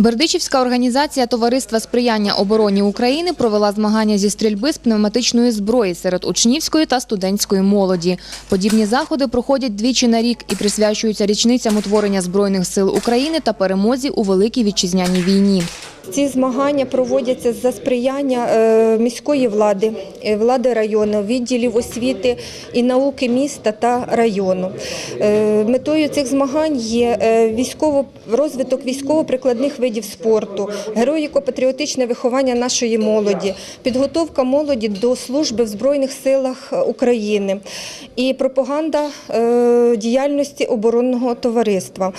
Бердичівська організація Товариства сприяння обороні України провела змагання зі стрільби з пневматичної зброї серед учнівської та студентської молоді. Подібні заходи проходять двічі на рік і присвячуються річницям утворення Збройних сил України та перемозі у Великій Вітчизняній війні. Ці змагання проводяться за сприяння е, міської влади, е, влади району, відділів освіти і науки міста та району. Е, Метою цих змагань є військово, розвиток військово-прикладних видів спорту, героїко-патріотичне виховання нашої молоді, підготовка молоді до служби в Збройних силах України і пропаганда е, діяльності оборонного товариства.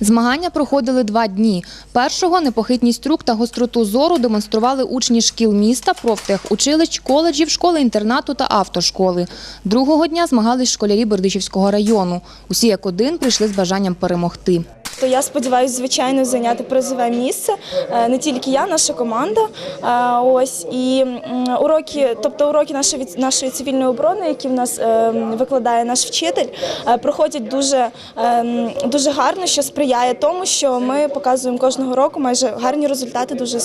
Змагання проходили два дні. Першого непохитність рук та гостроту зору демонстрували учні шкіл міста, профтехучилищ, коледжів, школи-інтернату та автошколи. Другого дня змагались школярі Бердичівського району. Усі як один прийшли з бажанням перемогти. То я сподіваюся, звичайно, зайняти призове місце. Е, Не тільки я, наша команда. Е, Ось і уроки, тобто уроки нашої нашої цивільної оборони, які в нас е, викладає наш вчитель, проходять дуже, дуже гарно, що сприяє тому, що ми показуємо кожного року майже гарні результати дуже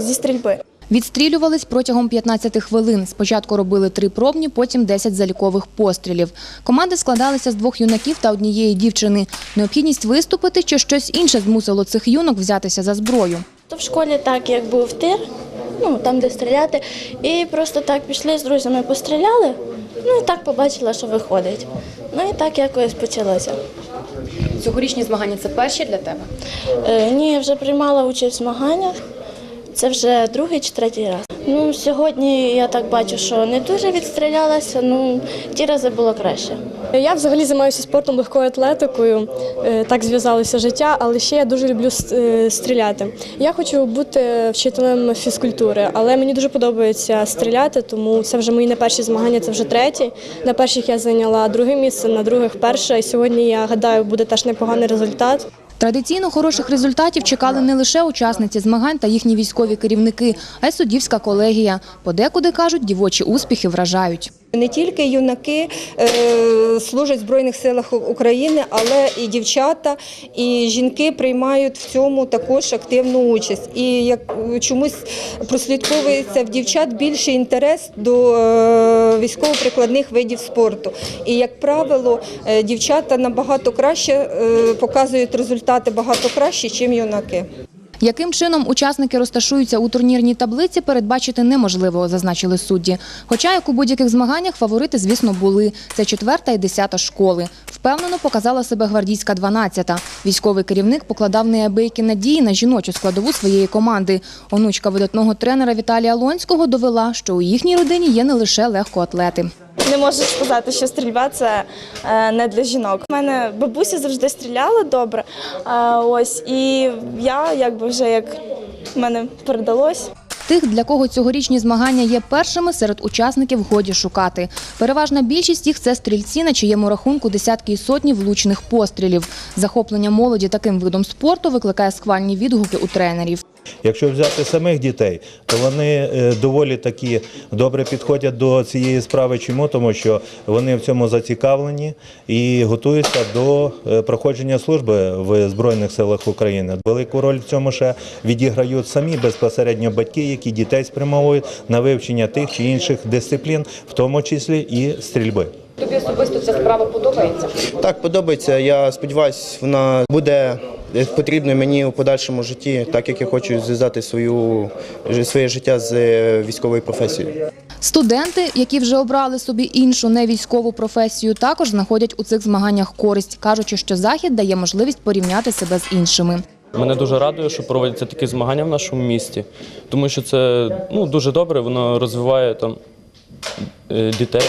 зі стрільби. Відстрілювались протягом 15 хвилин. Спочатку робили три пробні, потім 10 залікових пострілів. Команди складалися з двох юнаків та однієї дівчини. Необхідність виступити чи щось інше змусило цих юнок взятися за зброю. То в школі так, як був тир, ну там, де стріляти, і просто так пішли з друзями, постріляли, ну і так побачила, що виходить. Ну і так якось почалося. Цьогорічні змагання це перші для тебе. Е, ні, я вже приймала участь в змаганнях. Це вже другий чи третій раз. Ну, сьогодні я так бачу, що не дуже відстрілялася, ну ті рази було краще. Я взагалі займаюся спортом легкою атлетикою. е, Так зв'язалося життя, але ще я дуже люблю е, стріляти. Я хочу бути вчителем фізкультури, але мені дуже подобається стріляти, тому це вже мої не перші змагання, це вже треті. На перших я зайняла друге місце, на других перше. І сьогодні я гадаю, буде теж непоганий результат. Традиційно хороших результатів чекали не лише учасниці змагань та їхні військові керівники, а й суддівська колегія. Подекуди кажуть, дівочі успіхи вражають. Не тільки юнаки е, служать в Збройних силах України, але і дівчата, і жінки приймають в цьому також активну участь. І як чомусь прослідковується в дівчат більший інтерес до е, військово-прикладних видів спорту. І, як правило, е, дівчата набагато краще показують результати багато краще, ніж юнаки. Яким чином учасники розташуються у турнірній таблиці, передбачити неможливо, зазначили судді. Хоча, як у будь-яких змаганнях, фаворити, звісно, були. Це четверта і десята школи. Впевнено показала себе гвардійська 12-та. Військовий керівник покладав неабиякі надії на жіночу складову своєї команди. Онучка видатного тренера Віталія Лонського довела, що у їхній родині є не лише легкоатлети. Не можу сказати, що стрільба це е, не для жінок. У мене бабуся завжди стріляла добре. е, Ось і я якби вже як мене передалось. Тих, для кого цьогорічні змагання є першими, серед учасників годі шукати. Переважна більшість їх це стрільці, на чиєму рахунку десятки і сотні влучних пострілів. Захоплення молоді таким видом спорту викликає схвальні відгуки у тренерів. Якщо взяти самих дітей, то вони е, доволі такі добре підходять до цієї справи. Чому? Тому що вони в цьому зацікавлені і готуються до е, проходження служби в Збройних силах України. Велику роль в цьому ще відіграють самі безпосередньо батьки, які дітей спрямовують на вивчення тих чи інших дисциплін, в тому числі і стрільби. Тобі особисто ця справа подобається? Так, подобається. Я сподіваюся, вона буде потрібною мені у подальшому житті, так як я хочу зв'язати свою своє життя з е, військовою професією. Студенти, які вже обрали собі іншу невійськову професію, також знаходять у цих змаганнях користь, кажучи, що захід дає можливість порівняти себе з іншими. Мене дуже радує, що проводяться такі змагання в нашому місті, тому що це ну, дуже добре, воно розвиває там е, дітей,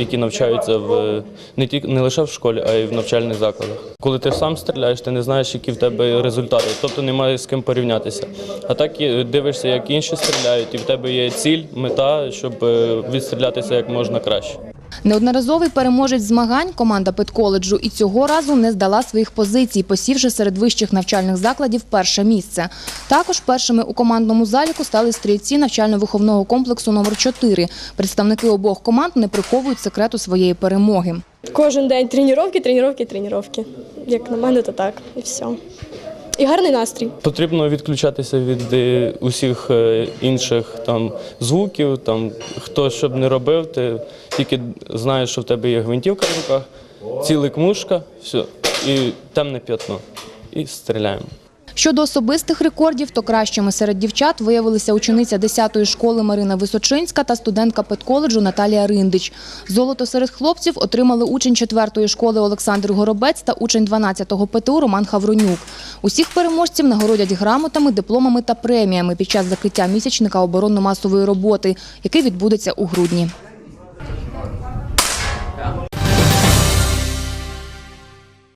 які навчаються в не тільки не лише в школі, а й в навчальних закладах. Коли ти сам стріляєш, ти не знаєш, які в тебе результати, тобто немає з ким порівнятися. А так дивишся, як інші стріляють, і в тебе є ціль, мета, щоб е, відстрілятися як можна краще. Неодноразовий переможець змагань команда педколеджу і цього разу не здала своїх позицій, посівши серед вищих навчальних закладів перше місце. Також першими у командному заліку стали стрільці навчально-виховного комплексу номер 4 Представники обох команд не приховують секрету своєї перемоги. Кожен день тренування, тренування, тренування. Як на мене, то так і все. І гарний настрій. Потрібно відключатися від е, усіх е, інших там звуків. Там хто що б не робив, ти тільки знаєш, що в тебе є гвинтівка в руках, цілик мушка, все, і темне п'ятно. І стріляємо. Щодо особистих рекордів, то кращими серед дівчат виявилися учениця 10-ї школи Марина Височинська та студентка педколеджу Наталія Риндич. Золото серед хлопців отримали учень 4-ї школи Олександр Горобець та учень 12-го ПТУ Роман Хавронюк. Усіх переможців нагородять грамотами, дипломами та преміями під час закриття місячника оборонно-масової роботи, який відбудеться у грудні.